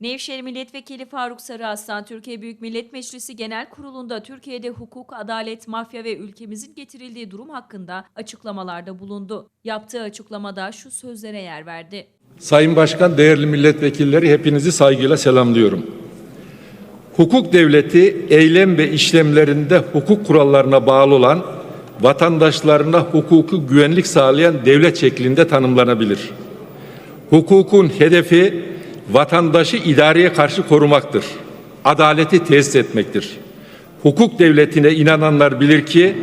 Nevşehir Milletvekili Faruk Sarıaslan, Türkiye Büyük Millet Meclisi Genel Kurulu'nda Türkiye'de hukuk, adalet, mafya ve ülkemizin getirildiği durum hakkında açıklamalarda bulundu. Yaptığı açıklamada şu sözlere yer verdi. Sayın Başkan, değerli milletvekilleri hepinizi saygıyla selamlıyorum. Hukuk devleti eylem ve işlemlerinde hukuk kurallarına bağlı olan vatandaşlarına hukuku güvenlik sağlayan devlet şeklinde tanımlanabilir. Hukukun hedefi vatandaşı idareye karşı korumaktır. Adaleti tesis etmektir. Hukuk devletine inananlar bilir ki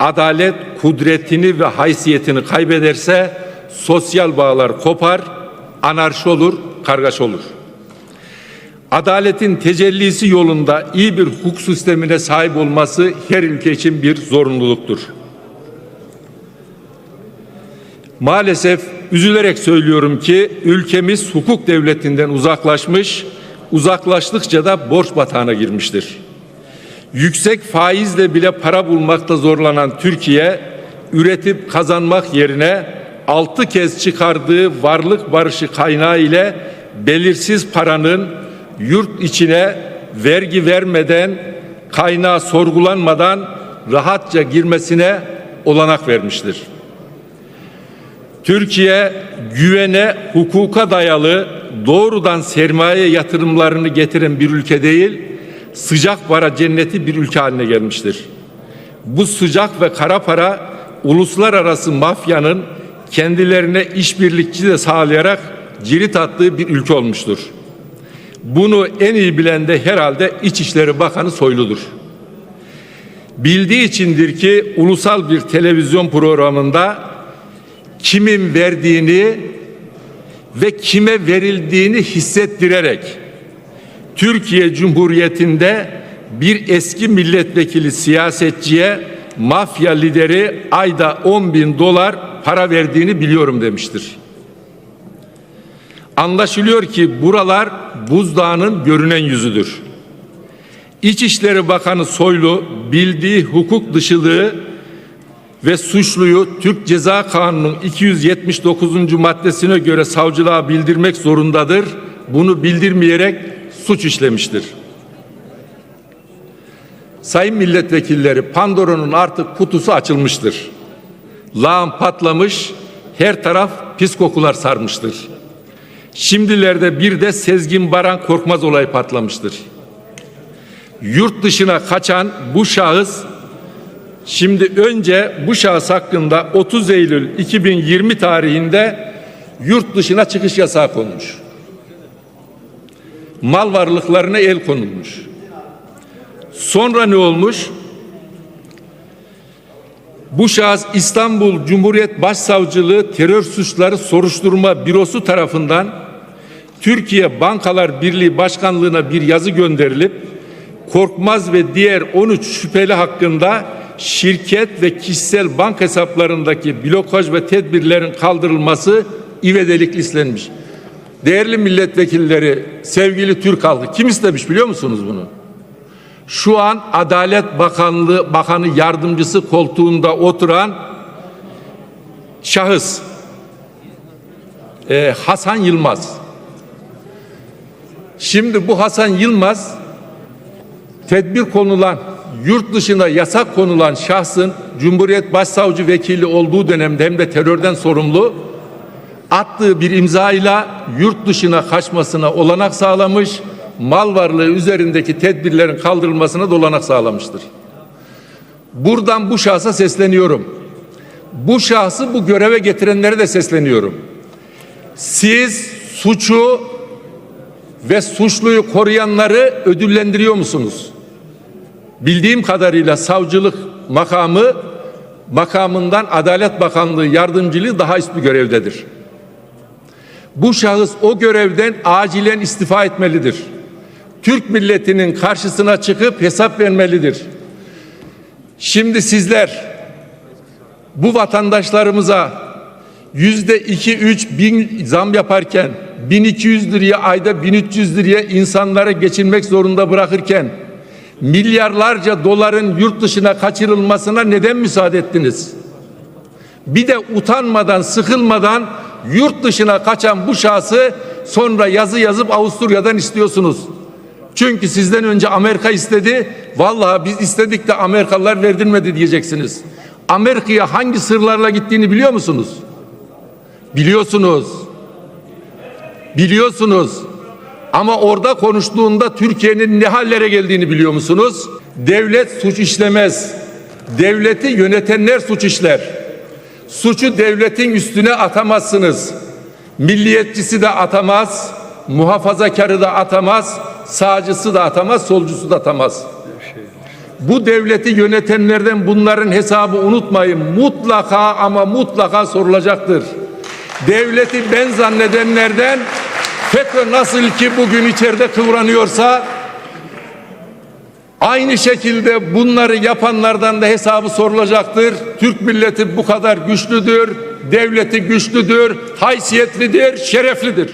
adalet kudretini ve haysiyetini kaybederse sosyal bağlar kopar, anarşi olur, kargaşa olur. Adaletin tecellisi yolunda iyi bir hukuk sistemine sahip olması her ülke için bir zorunluluktur. Maalesef üzülerek söylüyorum ki ülkemiz hukuk devletinden uzaklaşmış, uzaklaştıkça da borç batağına girmiştir. Yüksek faizle bile para bulmakta zorlanan Türkiye, üretip kazanmak yerine altı kez çıkardığı varlık barışı kaynağı ile belirsiz paranın yurt içine vergi vermeden, kaynağı sorgulanmadan rahatça girmesine olanak vermiştir. Türkiye güvene, hukuka dayalı doğrudan sermaye yatırımlarını getiren bir ülke değil, sıcak para cenneti bir ülke haline gelmiştir. Bu sıcak ve kara para uluslararası mafyanın kendilerine işbirlikçi de sağlayarak cirit attığı bir ülke olmuştur. Bunu en iyi bilen de herhalde İçişleri Bakanı Soylu'dur. Bildiği içindir ki ulusal bir televizyon programında kimin verdiğini ve kime verildiğini hissettirerek Türkiye Cumhuriyeti'nde bir eski milletvekili siyasetçiye mafya lideri ayda 10 bin dolar para verdiğini biliyorum demiştir. Anlaşılıyor ki buralar buzdağının görünen yüzüdür. İçişleri Bakanı Soylu bildiği hukuk dışılığı ve suçluyu Türk Ceza Kanunu'nun 279. maddesine göre savcılığa bildirmek zorundadır. Bunu bildirmeyerek suç işlemiştir. Sayın milletvekilleri Pandora'nın artık kutusu açılmıştır. Lağım patlamış, her taraf pis kokular sarmıştır. Şimdilerde bir de Sezgin Baran Korkmaz olayı patlamıştır. Yurt dışına kaçan bu şahıs Şimdi önce bu şahıs hakkında 30 Eylül 2020 tarihinde yurt dışına çıkış yasağı konmuş. Mal varlıklarına el konulmuş. Sonra ne olmuş? Bu şahıs İstanbul Cumhuriyet Başsavcılığı Terör Suçları Soruşturma Bürosu tarafından Türkiye Bankalar Birliği Başkanlığına bir yazı gönderilip Korkmaz ve diğer 13 şüpheli hakkında şirket ve kişisel bank hesaplarındaki blokaj ve tedbirlerin kaldırılması ivedilik istenmiş. Değerli milletvekilleri, sevgili Türk halkı kim istemiş biliyor musunuz bunu? Şu an Adalet Bakanlığı Bakanı yardımcısı koltuğunda oturan şahıs e, Hasan Yılmaz. Şimdi bu Hasan Yılmaz tedbir konulan yurt dışına yasak konulan şahsın Cumhuriyet Başsavcı Vekili olduğu dönemde hem de terörden sorumlu attığı bir imzayla yurt dışına kaçmasına olanak sağlamış, mal varlığı üzerindeki tedbirlerin kaldırılmasına da olanak sağlamıştır. Buradan bu şahsa sesleniyorum. Bu şahsı bu göreve getirenlere de sesleniyorum. Siz suçu ve suçluyu koruyanları ödüllendiriyor musunuz? Bildiğim kadarıyla savcılık makamı makamından Adalet Bakanlığı yardımcılığı daha üst bir görevdedir. Bu şahıs o görevden acilen istifa etmelidir. Türk milletinin karşısına çıkıp hesap vermelidir. Şimdi sizler bu vatandaşlarımıza yüzde iki üç bin zam yaparken 1200 liraya ayda 1300 liraya insanları geçinmek zorunda bırakırken milyarlarca doların yurt dışına kaçırılmasına neden müsaade ettiniz? Bir de utanmadan, sıkılmadan yurt dışına kaçan bu şahsı sonra yazı yazıp Avusturya'dan istiyorsunuz. Çünkü sizden önce Amerika istedi. Vallahi biz istedik de Amerikalılar verdirmedi diyeceksiniz. Amerika'ya hangi sırlarla gittiğini biliyor musunuz? Biliyorsunuz. Biliyorsunuz. Ama orada konuştuğunda Türkiye'nin ne hallere geldiğini biliyor musunuz? Devlet suç işlemez. Devleti yönetenler suç işler. Suçu devletin üstüne atamazsınız. Milliyetçisi de atamaz, muhafazakarı da atamaz, sağcısı da atamaz, solcusu da atamaz. Bu devleti yönetenlerden bunların hesabı unutmayın. Mutlaka ama mutlaka sorulacaktır. Devleti ben zannedenlerden FETÖ nasıl ki bugün içeride kıvranıyorsa Aynı şekilde bunları yapanlardan da hesabı sorulacaktır. Türk milleti bu kadar güçlüdür, devleti güçlüdür, haysiyetlidir, şereflidir.